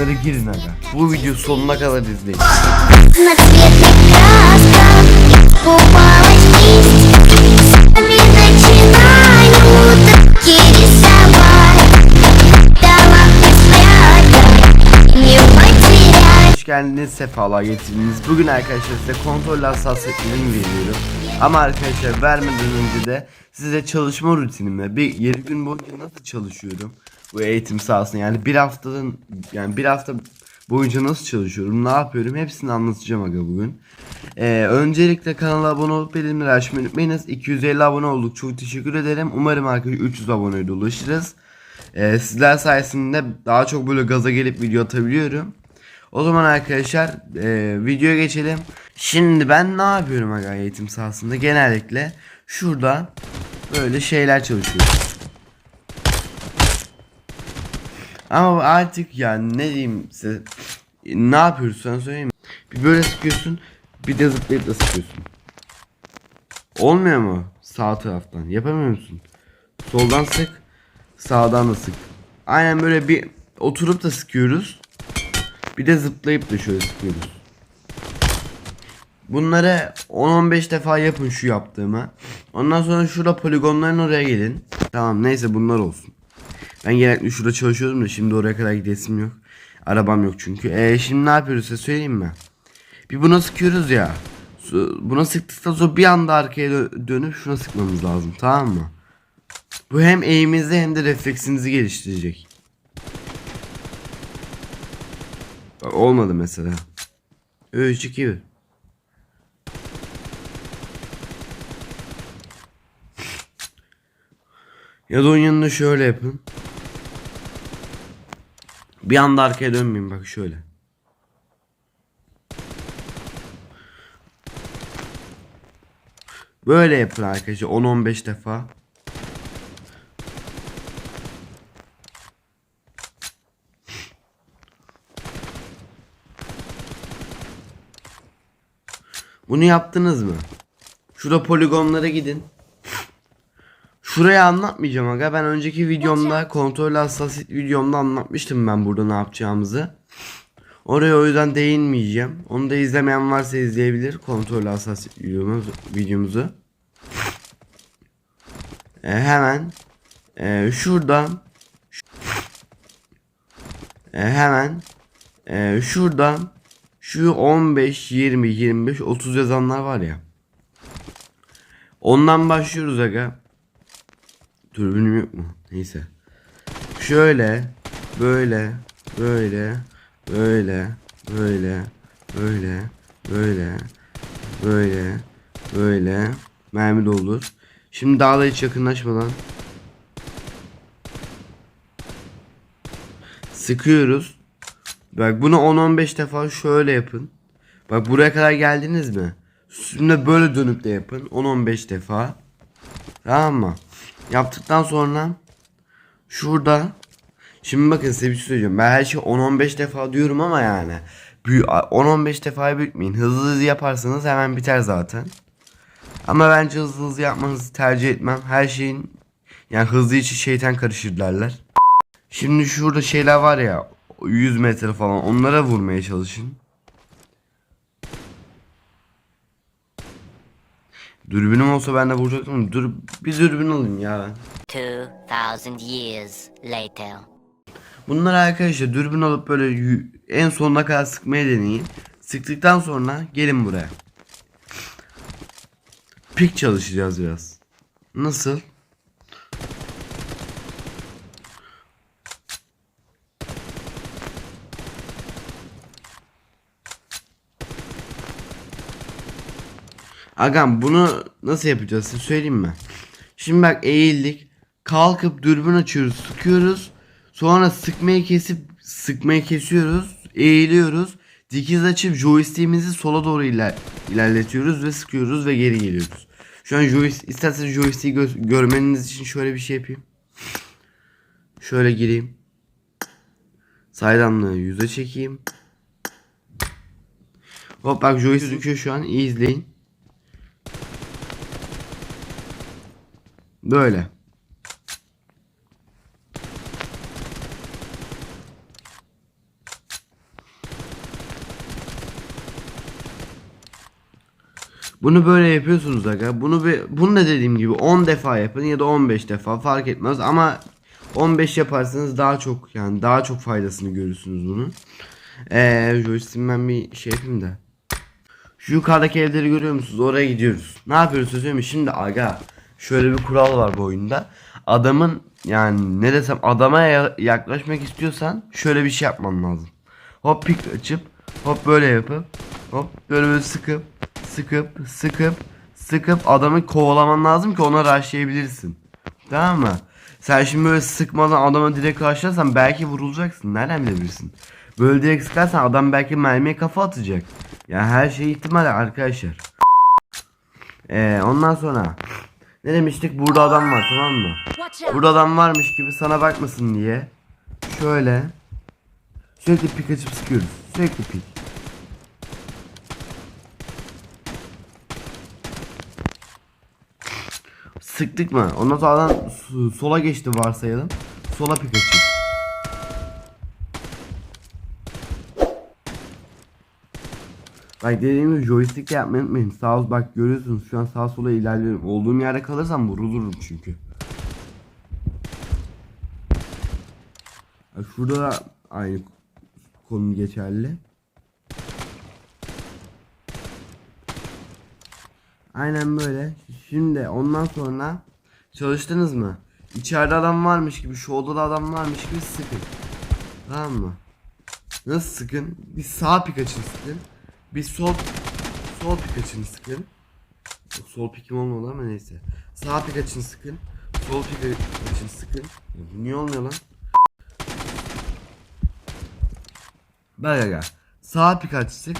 yorumlara girin aga. Bu video sonuna kadar izleyin. Hoş geldiniz, sefalar getirdiniz. Bugün arkadaşlar size kontrol hassasiyetlerini veriyorum. Ama arkadaşlar vermeden önce de size çalışma rutinimle bir 7 gün boyunca nasıl çalışıyorum bu eğitim sahasında yani bir haftanın yani bir hafta boyunca nasıl çalışıyorum ne yapıyorum hepsini anlatacağım aga bugün. Ee, öncelikle kanala abone olup bildirimleri açmayı unutmayınız. 250 abone olduk çok teşekkür ederim. Umarım arkadaşlar 300 aboneye de ulaşırız. Ee, sizler sayesinde daha çok böyle gaza gelip video atabiliyorum. O zaman arkadaşlar e, videoya geçelim. Şimdi ben ne yapıyorum aga eğitim sahasında? Genellikle şurada böyle şeyler çalışıyorum. Ama artık yani ne diyeyim size ne yapıyoruz sana söyleyeyim? Bir böyle sıkıyorsun bir de zıplayıp da sıkıyorsun. Olmuyor mu sağ taraftan? Yapamıyor musun? Soldan sık, sağdan da sık. Aynen böyle bir oturup da sıkıyoruz. Bir de zıplayıp da şöyle sıkıyoruz. Bunları 10-15 defa yapın şu yaptığımı. Ondan sonra şurada poligonların oraya gelin. Tamam neyse bunlar olsun. Ben genellikle şurada çalışıyordum da şimdi oraya kadar gidesim yok. Arabam yok çünkü. E şimdi ne yapıyoruz size söyleyeyim mi? Bir buna sıkıyoruz ya. Buna sıktıktan sonra bir anda arkaya dö- dönüp şuna sıkmamız lazım tamam mı? Bu hem eğiminizi hem de refleksinizi geliştirecek. Bak, Olmadı mesela. 3 2 1. Ya da onun yanında şöyle yapın. Bir anda arkaya dönmeyin bak şöyle. Böyle yapın arkadaşlar 10-15 defa. Bunu yaptınız mı? Şurada poligonlara gidin. Şurayı anlatmayacağım aga. Ben önceki videomda kontrol hassasiyet videomda anlatmıştım ben burada ne yapacağımızı. Oraya o yüzden değinmeyeceğim. Onu da izlemeyen varsa izleyebilir kontrol hassasiyet videomuzu. videomuzu. Ee, hemen e, şuradan e, hemen e, şuradan şu 15, 20, 25, 30 yazanlar var ya. Ondan başlıyoruz aga. Dürbünüm yok mu? Neyse. Şöyle, böyle, böyle, böyle, böyle, böyle, böyle, böyle, böyle. Mermi doldur. Şimdi daha da hiç yakınlaşmadan sıkıyoruz. Bak bunu 10-15 defa şöyle yapın. Bak buraya kadar geldiniz mi? Şimdi böyle dönüp de yapın. 10-15 defa. Tamam mı? Yaptıktan sonra şurada Şimdi bakın size bir şey söyleyeceğim. Ben her şeyi 10-15 defa diyorum ama yani büyü- 10-15 defaya büyütmeyin. Hızlı hızlı yaparsanız hemen biter zaten. Ama bence hızlı hızlı yapmanızı tercih etmem. Her şeyin yani hızlı içi şeytan karışır derler. Şimdi şurada şeyler var ya 100 metre falan onlara vurmaya çalışın. Dürbünüm olsa ben de vuracaktım. Dur bir dürbün alayım ya ben. 2000 years later. Bunları arkadaşlar dürbün alıp böyle en sonuna kadar sıkmaya deneyin. Sıktıktan sonra gelin buraya. Pik çalışacağız biraz. Nasıl? Agam bunu nasıl yapacağız size söyleyeyim mi? Şimdi bak eğildik. Kalkıp dürbün açıyoruz, sıkıyoruz. Sonra sıkmayı kesip sıkmayı kesiyoruz. Eğiliyoruz. Dikiz açıp joystick'imizi sola doğru iler ilerletiyoruz ve sıkıyoruz ve geri geliyoruz. Şu an joystick isterseniz joystick'i gö- görmeniz için şöyle bir şey yapayım. Şöyle gireyim. Saydamlığı yüze çekeyim. Hop bak joystick şu an. İyi izleyin. Böyle. Bunu böyle yapıyorsunuz aga. Bunu bir, bunu da dediğim gibi 10 defa yapın ya da 15 defa fark etmez ama 15 yaparsanız daha çok yani daha çok faydasını görürsünüz bunun. Eee joystick'in ben bir şey yapayım da. Şu yukarıdaki evleri görüyor musunuz? Oraya gidiyoruz. Ne yapıyoruz söylüyor Şimdi aga şöyle bir kural var bu oyunda. Adamın yani ne desem adama ya- yaklaşmak istiyorsan şöyle bir şey yapman lazım. Hop pik açıp hop böyle yapıp hop böyle böyle sıkıp sıkıp sıkıp sıkıp adamı kovalaman lazım ki ona rushlayabilirsin. Tamam mı? Sen şimdi böyle sıkmadan adama direkt rushlarsan belki vurulacaksın. Nereden bilebilirsin? Böyle direkt sıkarsan adam belki mermiye kafa atacak. Ya her şey ihtimal arkadaşlar. Ee, ondan sonra ne demiştik? Burada adam var tamam mı? Burada adam varmış gibi sana bakmasın diye şöyle sürekli pik açıp sıkıyoruz. Sürekli pik. Sıktık mı? Ondan sonra sola geçti varsayalım. Sola pik açıp. Bak dediğim gibi joystick yapmayı unutmayın. Sağ bak görüyorsunuz şu an sağ sola ilerliyorum. Olduğum yerde kalırsam vurulurum çünkü. Şurada da aynı konu geçerli. Aynen böyle. Şimdi ondan sonra çalıştınız mı? İçeride adam varmış gibi, şu odada adam varmış gibi sıkın. Tamam mı? Nasıl sıkın? Bir sağ pik açın sıkın. Bir sol sol pik açın sıkın. Sol pikim olmadı ama neyse. Sağ pik açın sıkın. Sol pik açın sıkın. Niye olmuyor lan? Bak aga. Sağ pik aç sık.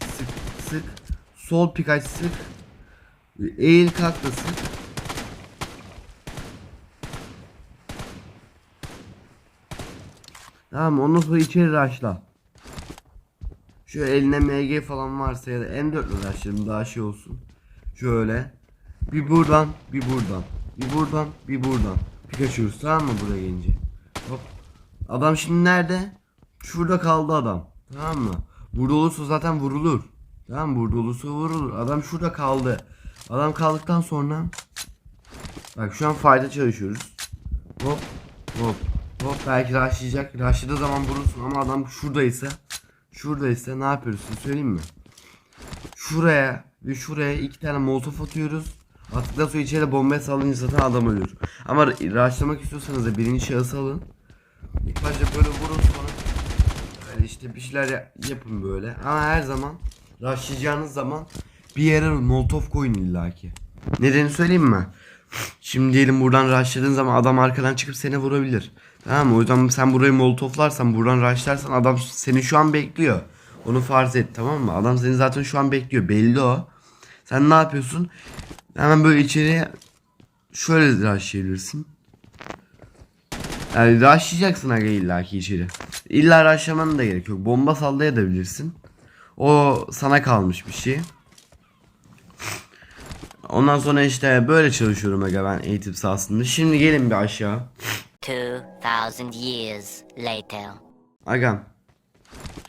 Sık sık. Sol pik aç sık. Eğil kalk da sık. Tamam ondan sonra içeri raşla. Şu eline MG falan varsa ya da M4'le raşlayalım daha şey olsun. Şöyle. Bir buradan, bir buradan. Bir buradan, bir buradan. Pikachu tamam mı buraya gelince? Hop. Adam şimdi nerede? Şurada kaldı adam. Tamam mı? Burada olursa zaten vurulur. Tamam mı? Burada olursa vurulur. Adam şurada kaldı. Adam kaldıktan sonra Bak şu an fayda çalışıyoruz. Hop hop hop belki rushlayacak. Rushladığı zaman vurursun ama adam şuradaysa şuradaysa ne yapıyoruz size söyleyeyim mi? Şuraya ve şuraya iki tane molotof atıyoruz. Attıktan sonra içeri bombaya salınca zaten adam ölür. Ama rushlamak istiyorsanız da birinci şahıs alın. İlk başta böyle vurun sonra böyle işte bir şeyler ya- yapın böyle. Ama her zaman rushlayacağınız zaman bir yere molotof koyun illaki. Nedeni söyleyeyim mi? Şimdi diyelim buradan rushladığın zaman adam arkadan çıkıp seni vurabilir. Tamam? O yüzden sen burayı molotoflarsan buradan rushlarsan adam seni şu an bekliyor. Onu farz et tamam mı? Adam seni zaten şu an bekliyor. Belli o. Sen ne yapıyorsun? Hemen böyle içeriye şöyle rushlayabilirsin. Yani rushlayacaksın aga illaki içeri. İlla rushlamanın da gerek yok. Bomba sallayabilirsin. O sana kalmış bir şey. Ondan sonra işte böyle çalışıyorum aga ben eğitim sahasında. Şimdi gelin bir aşağı. 2000 years later. Agam.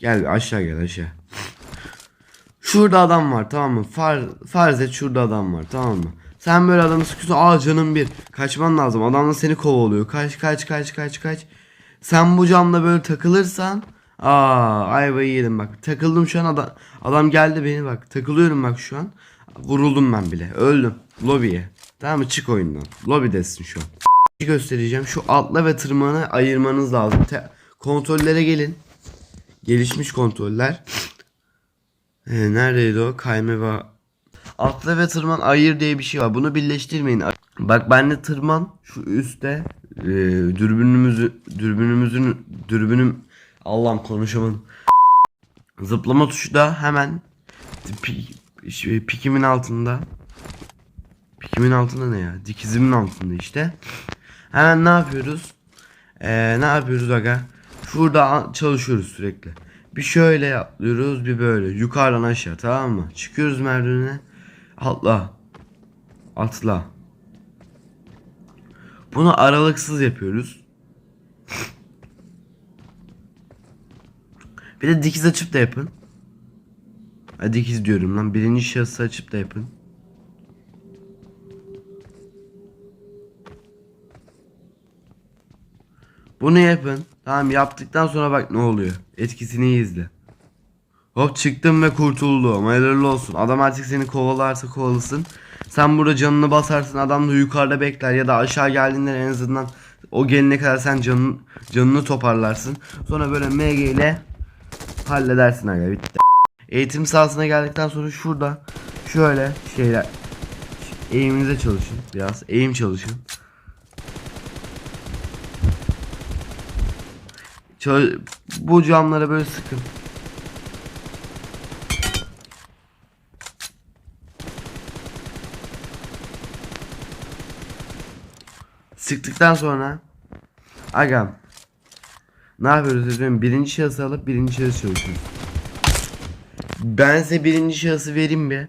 Gel aşağı gel aşağı. Şurada adam var tamam mı? Far, farz et şurada adam var tamam mı? Sen böyle adamı sıkıyorsun. Aa canım bir. Kaçman lazım. Adam da seni kovalıyor. Kaç kaç kaç kaç kaç. Sen bu camda böyle takılırsan Aa ayvayı yedim bak. Takıldım şu an adam. Adam geldi beni bak. Takılıyorum bak şu an. Vuruldum ben bile. Öldüm. Lobiye. Tamam mı? Çık oyundan. Lobidesin şu an. Göstereceğim. Şu atla ve tırmanı ayırmanız lazım. Te- kontrollere gelin. Gelişmiş kontroller. Ee, neredeydi o? Kayme ve atla ve tırman ayır diye bir şey var. Bunu birleştirmeyin. Bak bende tırman şu üstte e, dürbünümüzü dürbünümüzün dürbünüm Allah'ım konuşamadım. Zıplama tuşu da hemen şey, pikimin altında. Pikimin altında ne ya? Dikizimin altında işte. Hemen ne yapıyoruz? Ee, ne yapıyoruz aga? Şurada çalışıyoruz sürekli. Bir şöyle atlıyoruz bir böyle. Yukarıdan aşağı tamam mı? Çıkıyoruz merdivene. Atla. Atla. Bunu aralıksız yapıyoruz. Bir de dikiz açıp da yapın. Hadi ikiz diyorum lan. Birinci şahısı açıp da yapın. Bunu yapın. Tamam yaptıktan sonra bak ne oluyor. Etkisini izle. Hop çıktım ve kurtuldum. Hayırlı olsun. Adam artık seni kovalarsa kovalasın. Sen burada canını basarsın. Adam da yukarıda bekler ya da aşağı geldiğinde en azından o gelene kadar sen canın, canını toparlarsın. Sonra böyle MG ile halledersin aga bitti. Eğitim sahasına geldikten sonra şurada şöyle şeyler eğiminize çalışın biraz. Eğim çalışın. Bu camlara böyle sıkın. Sıktıktan sonra Agam Ne yapıyoruz dedim birinci şahısı alıp birinci şahıs çalışıyoruz Ben size birinci şahısı vereyim bir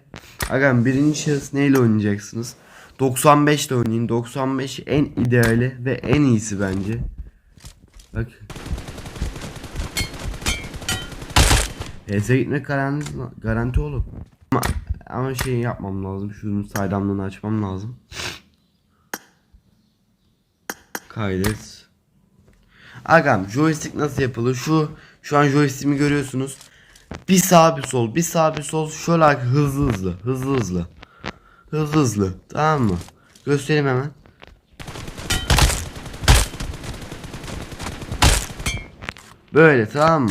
Agam birinci şahıs neyle oynayacaksınız? 95 ile oynayın 95 en ideali ve en iyisi bence. Bak HS'e gitmek garanti, garanti oğlum ama, ama şey yapmam lazım şunun saydamlığını açmam lazım Kaydet. Agam joystick nasıl yapılır? Şu şu an joystick'imi görüyorsunuz. Bir sağ bir sol, bir sağ bir sol. Şöyle hızlı hızlı, hızlı hızlı. Hızlı hızlı. Tamam mı? Göstereyim hemen. Böyle tamam mı?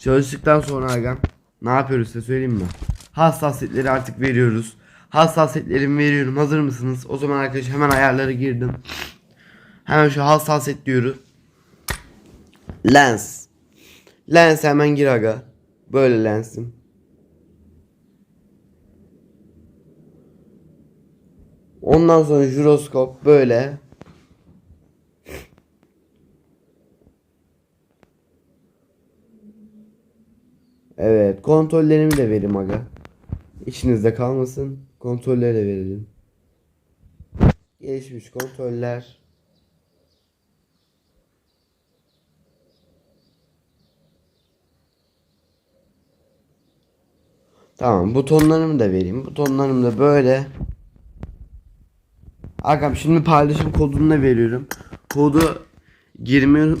Çalıştıktan sonra agam ne yapıyoruz size söyleyeyim mi? Hassasiyetleri artık veriyoruz. Hassasiyetlerimi veriyorum. Hazır mısınız? O zaman arkadaşlar hemen ayarlara girdim. Hemen şu hassasiyet diyoruz. Lens. Lens hemen gir aga. Böyle lensim. Ondan sonra jiroskop böyle. Evet, kontrollerimi de verim aga. İçinizde kalmasın. Kontrolleri de verelim. Gelişmiş kontroller. Tamam, butonlarımı da vereyim. Butonlarım da böyle. Agam şimdi paylaşım kodunu da veriyorum. Kodu girmeyi.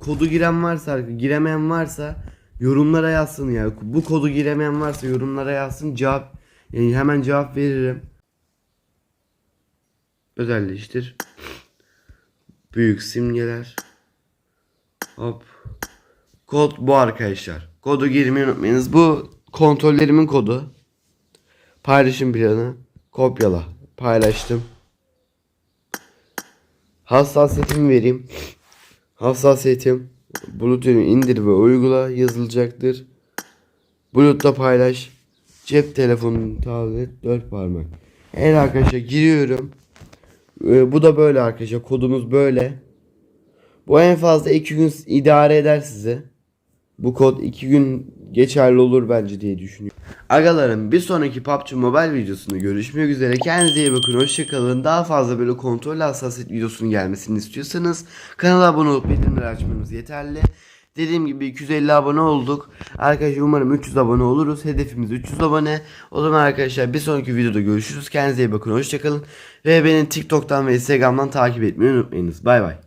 Kodu giren varsa, giremeyen varsa yorumlara yazsın ya. Bu kodu giremeyen varsa yorumlara yazsın. Cevap yani hemen cevap veririm. Özelleştir. Büyük simgeler. Hop. Kod bu arkadaşlar. Kodu girmeyi unutmayınız. Bu kontrollerimin kodu. Paylaşım planı. Kopyala. Paylaştım. Hassasiyetimi vereyim. Hassasiyetim Bluetooth'u indir ve uygula yazılacaktır. Bluetooth'ta paylaş. Cep telefonu, tablet, dört parmak. Evet arkadaşlar giriyorum. Ee, bu da böyle arkadaşlar. Kodumuz böyle. Bu en fazla iki gün idare eder size. Bu kod iki gün geçerli olur bence diye düşünüyorum. Agalarım bir sonraki PUBG Mobile videosunda görüşmek üzere. Kendinize iyi bakın. Hoşçakalın. Daha fazla böyle kontrol hassasiyet videosunun gelmesini istiyorsanız kanala abone olup bildirimleri açmanız yeterli. Dediğim gibi 250 abone olduk. Arkadaşlar umarım 300 abone oluruz. Hedefimiz 300 abone. O zaman arkadaşlar bir sonraki videoda görüşürüz. Kendinize iyi bakın. Hoşçakalın. Ve beni TikTok'tan ve Instagram'dan takip etmeyi unutmayınız. Bay bay.